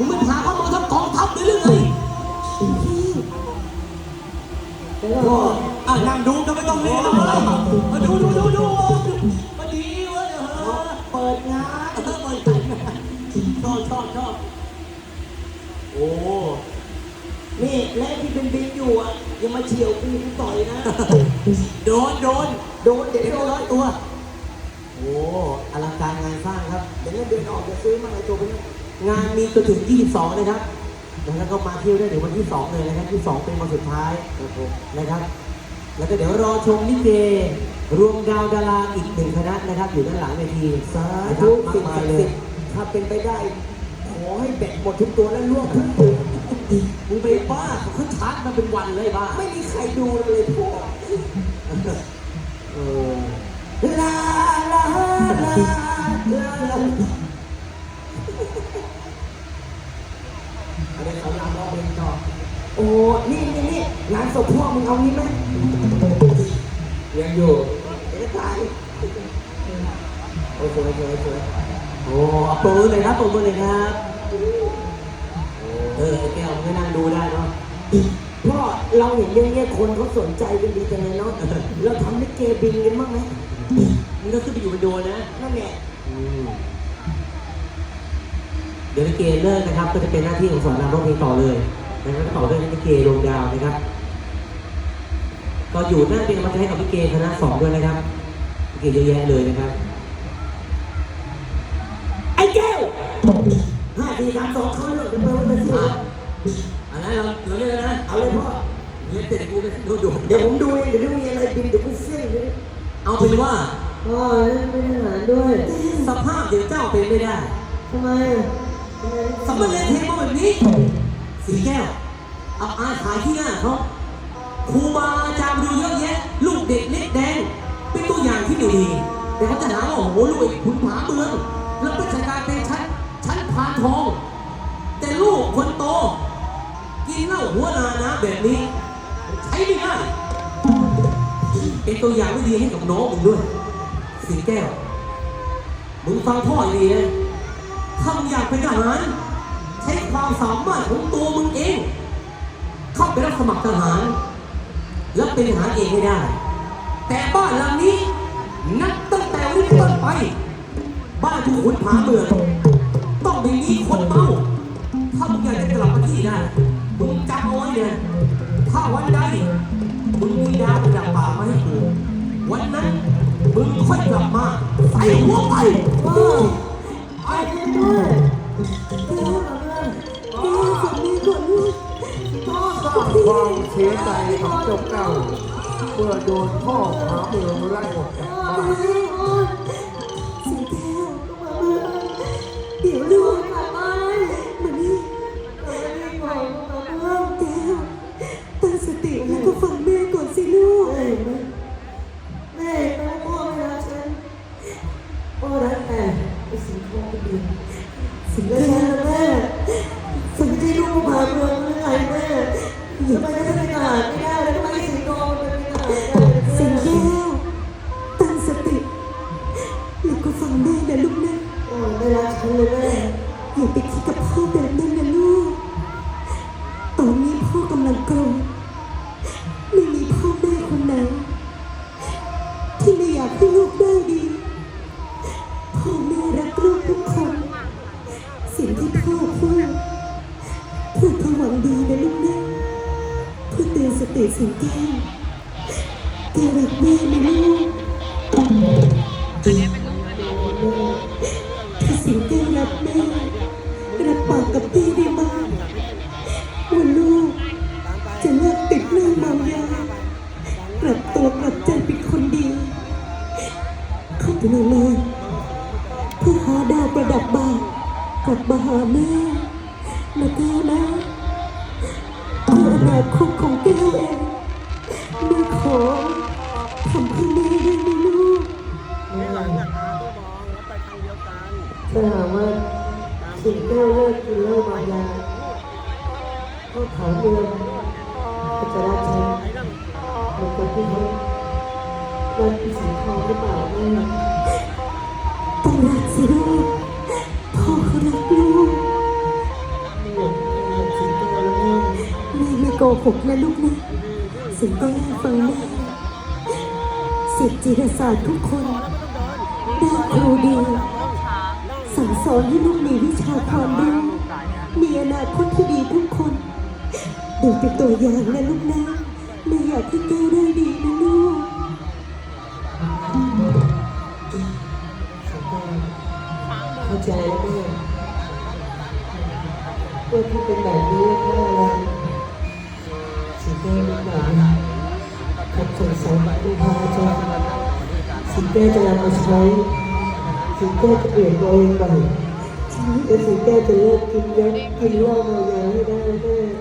มึงไม่พาเขามาทั้งกองทัพเลยหรือไงพ่ออะนั่งดูก็ไม่ต้องเรียนแล้วมาดูดูดูดูมาดีเว้ยเออเปิดงานเออเปิดใจนะชอบชอบชอบโอ้นี่และที่เป็นบินอยู่อะอยังมาเฉียวกูกูต่อยนะ โดนโดนโดนเดี๋ยวเดี๋ยวโดนร้อยตัว โอ้อลังการงานสร้างครับ เดี๋ยวเงินเดือนออกจะซื้อมาไอ้ตัวเป็น งานมีจนถึง 22นะครับแล้วก็มาเที่ยวได้ถึงวันที่ 2 เลยนะครับที่2เป็นวันสุดท้ายนะครับ แล้วก็เดี๋ยวรอชมลิเกรวมดาวดาราอีกหนึ่งคณะนะครับ อยู่ด้านหลังเวทีสานะครัธุบมากสิ่งมาศัยกดิ์เลสิยทธิ์ถ้าเป็นไปได้ ขอให้แบตหมดทุกตัวและล่วงทุกตัวมึงไปบ้าเขาขึ้นชาร์จมาเป็นวันเลยบ้าไม่มีใครดูเลยพ่อเออลาลาลาลา อันนี้เขาลำร้องเพลงต่อโอ้นี่นี่นี่งานศพพ่อมึงเอางี้ไหมยังอยู่เดี๋ยวตายโอ้ยสวยสวยสวยโอ้ปรบมือเลยครับปรบมือเลยครับเออไอ้แก้วมึงก็นั่งดูได้เนาะพ่อเราเห็นเรื่องเนี้ยคนเขาสนใจกันดีจังเลยเนาะเราทำลิเกบินกันบ้างไหมมึงก็ขึ้นไปอยู่บนโดนนะนั่นแหละ เดี๋ยวลิเกเลิกนะครับ ก็จะเป็นหน้าที่ของสอนรามร้องเพลงต่อเลยนะครับต่อด้วยลิเกดวงดาวนะครับ ก็อยู่หน้าเป็นกำลังใจให้กับลิเกคณะสองด้วยนะครับลิเกเยอะแยะเลยนะครับ ไอ้แก้วห้าสี่สามสองเขาเลิกกันไปวันละสิอะอันนั้นเราเราเรียกอะไรนะเอาเลยพ่อเรียกเสร็จกูไปดูดูเดี๋ยวผมดูเองเดี๋ยวดูมีอะไรบินเดี๋ยวกูเฟี้ยงเลยเอาเป็นว่าพ่อเล่นเป็นทหารด้วย สภาพเดี๋ยวเจ้าเป็นไม่ได้ทำไมอะ สำเร็จเพลงมาแบบนี้สีแก้วอับอาขายที่หน้าเขาครูบาอาจารย์ดูเยอะแยะ ลูกเด็กเล็กแดง เป็นตัวอย่างที่ไม่ดี แต่เขาจะหาว่าโอ้โหลูกขุนผาเมืองแล้วก็จะกาเป็นชั้นชั้นพานทอง แต่ลูกคนโต กินเหล้าหัวนานะแบบนี้ ใช้ไม่ได้เป็นตัวอย่างไม่ดีให้กับน้องมึงด้วยสีแก้วมึงฟังพ่อให้ดีนะ ถ้ามึงอยากเป็นทหาร ใช้ความสามารถของตัวมึงเอง เข้าไปรับสมัครทหาร แล้วเป็นทหารเองให้ได้ แต่บ้านหลังนี้ นับตั้งแต่วันนี้เป็นต้นไป บ้านทุกขุนผาเมืองต้องม่มีคนเมาถ้ามึงอยากจะกลับมาที่ได้มึงจำเอาไว้เลยถ้าวันใดมึงมีดาวประดับป่ามาให้กูวันนั้นมึงค่อยกลับมาใส่หัวไป พ่อไอ้ไปด้วยแก้วแก้วสามีก่อนลูกพ่อสร้างความเสียใจกับเจ้าเก่าเมื่อโดนพ่อหาเมืองไล่ออกจากบ้าน สิ่งของคนเดียวสิ่งแรก พ่อพูดพูดเพื่อหวังดีนะลูกนะพื่อเตือนสติสิงแก้วแกรักแม่นะลูกถ้าสิงแก้วรักแม่รับปากกับพี่ได้ไหมว่าลูกจะเลิกติดเรื่องเมายากลับตัวกลับใจเป็นคนดี เข้าไปในเมืองเพื่อหาดาวประดับบ่า กลับมาหาแม่นะแก้วนะเพื่ออนาคตของแก้วเองแม่ขอทำเพื่อแม่ได้ไหมลูกถ้าหากว่าสิ่งแก้วเลิกกินเหล้ามายาก็ขอเมืองก็จะรักฉันเหมือนกับที่เขารักพี่สีทองหรือเปล่าแม่ต้องรักสิลูกพ่อเขารักลูก หกนะลูกนะสิงแก้วฟังแม่สิทธิจิรศาสตร์ทุกคนได้ครูดี สั่งสอนให้ลูกมีวิชาความรู้มีอนาคตที่ดีทุกคนดูเป็นตัวอย่างนะลูกนะไม่อยากให้แก้วได้ดีนะลูกเข้าใจแล้วแม่ว่าที่เป็นแบบนี้เพราะอะไร สิ่งแก้รู้ไหมคำสงสองครูพาอาจารย์สิ่งแก้จะนำมาใช้สิ่งแก้จะเปลี่ยนตัวเองใหม่แต่สิ่งแก้จะเลิกกินเยอะกินเหล้ามายาให้ได้แม่